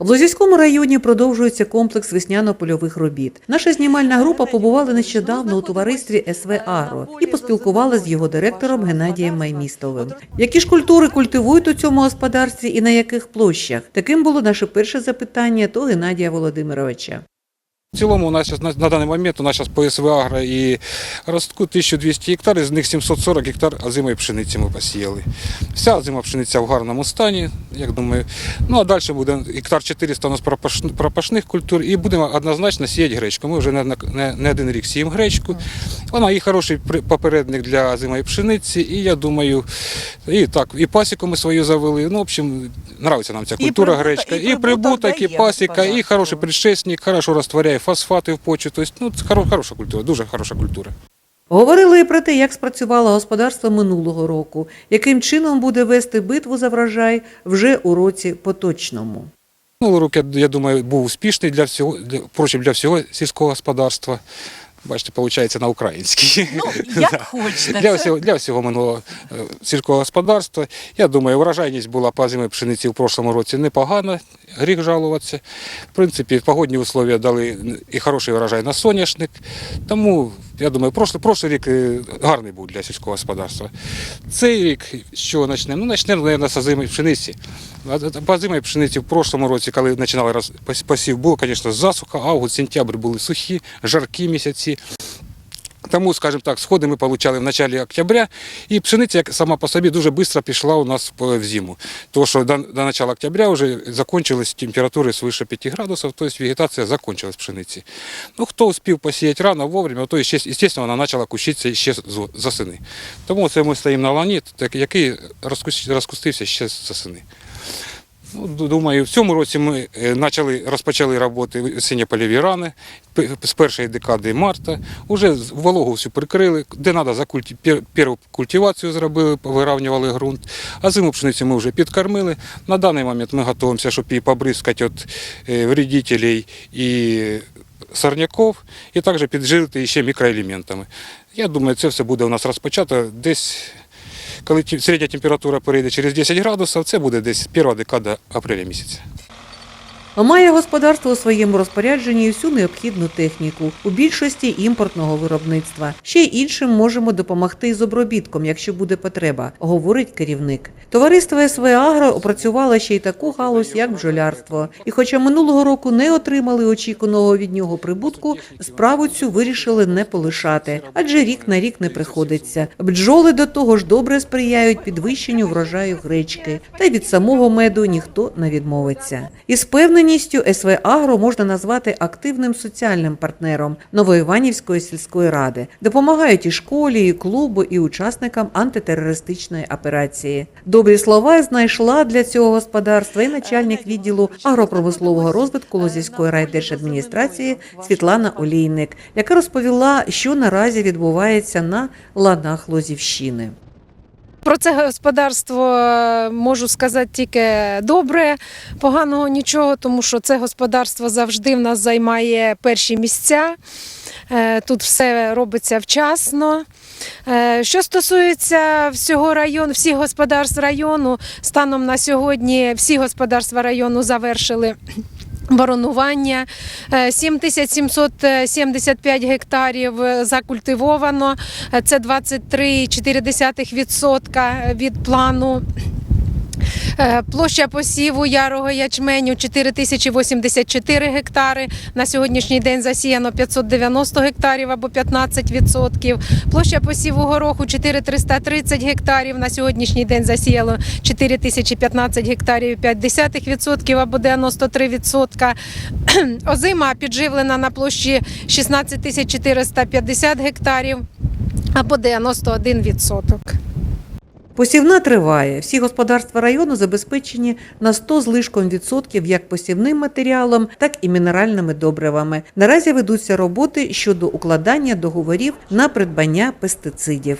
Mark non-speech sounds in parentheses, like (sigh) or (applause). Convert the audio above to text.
В Лозівському районі продовжується комплекс весняно-польових робіт. Наша знімальна група побувала нещодавно у товаристві СВ Агро і поспілкувалася з його директором Геннадієм Маймістовим. Які ж культури культивують у цьому господарстві і на яких площах? Таким було наше перше запитання до Геннадія Володимировича. В цілому у нас на, на даний момент у нас зараз по СВ Агро і ростку 1200 гектар, з них 740 гектар озимої пшениці ми посіяли. Вся озима пшениця в гарному стані, як думаю. Ну а далі буде гектар 400 у нас пропашних культур і будемо однозначно сіяти гречку. Ми вже не, не, не один рік сіємо гречку. Вона і хороший попередник для озимої пшениці, і я думаю, і так, і пасіку ми свою завели. Ну, в общем, нравиться нам ця І культура гречка. і І прибуток, прибуток і пасіка, і хороший предшественник, хорошо розтворяє фосфати в почву. Тобто, ну, це хоро- хороша культура, дуже хороша культура. Говорили і про те, як спрацювало господарство минулого року, яким чином буде вести битву за врожай вже у році поточному. Минулий рок, я, я думаю, був успішний для всього, для, впрочем, для всього сільського господарства. Бачите, виходить на українській. Ну, (laughs) як Да. хочете. Для всього, для всього минулого е, сільського господарства. Я думаю, вражайність була по зимі пшениці в прошлому році непогана, гріх жалуватися. В принципі, погодні условия дали і хороший врожай на соняшник. Тому, я думаю, прошлий, прошлий рік е, гарний був для сільського господарства. Цей рік, що почнемо? Ну, почнемо, мабуть, з зими пшениці. По зимі пшениці в прошлому році, коли починали посів, було, звісно, засуха, август, сентябрь були сухі, жаркі місяці. Тому, скажімо так, сходи ми отримали в началі октября, і пшениця як сама по собі дуже швидко пішла у нас в зиму. Тому що до, до начала октября вже закончились температури свыше 5 градусів, тобто вегетація закончилась пшениці. Ну, хто успів посіяти рано, вовремя, то, звісно, вона почала кущитися ще з з. Тому це ми стоїмо на лані, який розкус- розкустився ще з осени. Ду- думаю, в цьому році ми е, почали, розпочали роботи синьо-польові рани з першої декади марта. Уже вологу всю прикрили, де треба за культі, першу культивацію зробили, виравнювали ґрунт. А зиму пшениці ми вже підкормили. На даний момент ми готуємося, щоб її побризкати від е, вредителей і сорняків, і також підживити ще мікроелементами. Я думаю, це все буде у нас розпочато десь. Коли середня температура перейде через 10 градусів, це буде десь перша декада апреля місяця. Має господарство у своєму розпорядженні всю необхідну техніку, у більшості імпортного виробництва. Ще й іншим можемо допомогти з обробітком, якщо буде потреба, говорить керівник. Товариство СВ Агро опрацювало ще й таку галузь, як бджолярство. І хоча минулого року не отримали очікуваного від нього прибутку, справу цю вирішили не полишати, адже рік на рік не приходиться. Бджоли до того ж добре сприяють підвищенню врожаю гречки, та й від самого меду ніхто не відмовиться. Із певненістю СВ Агро можна назвати активним соціальним партнером Новоіванівської сільської ради. Допомагають і школі, і клубу, і учасникам антитерористичної операції. Добрі слова знайшла для цього господарства і начальник відділу агропромислового розвитку Лозівської райдержадміністрації Світлана Олійник, яка розповіла, що наразі відбувається на ланах Лозівщини. Про це господарство е, можу сказати тільки добре, поганого нічого, тому що це господарство завжди в нас займає перші місця. Е, Тут все робиться вчасно. Е, Що стосується всього району, всіх господарств району, станом на сьогодні всі господарства району завершили. Боронування Е, 7775 гектарів е, закультивовано. Е, Це 23,4% від плану. Е, Площа посіву ярого ячменю 4084 гектари. На сьогоднішній день засіяно 590 гектарів або 15%. Площа посіву гороху 4330 гектарів. На сьогоднішній день засіяло 4015 гектарів 0,5% або 93%. (clears throat) Озима підживлена на площі 16450 гектарів або 91%. Посівна триває. Всі господарства району забезпечені на 100 з лишком відсотків як посівним матеріалом, так і мінеральними добривами. Наразі ведуться роботи щодо укладання договорів на придбання пестицидів.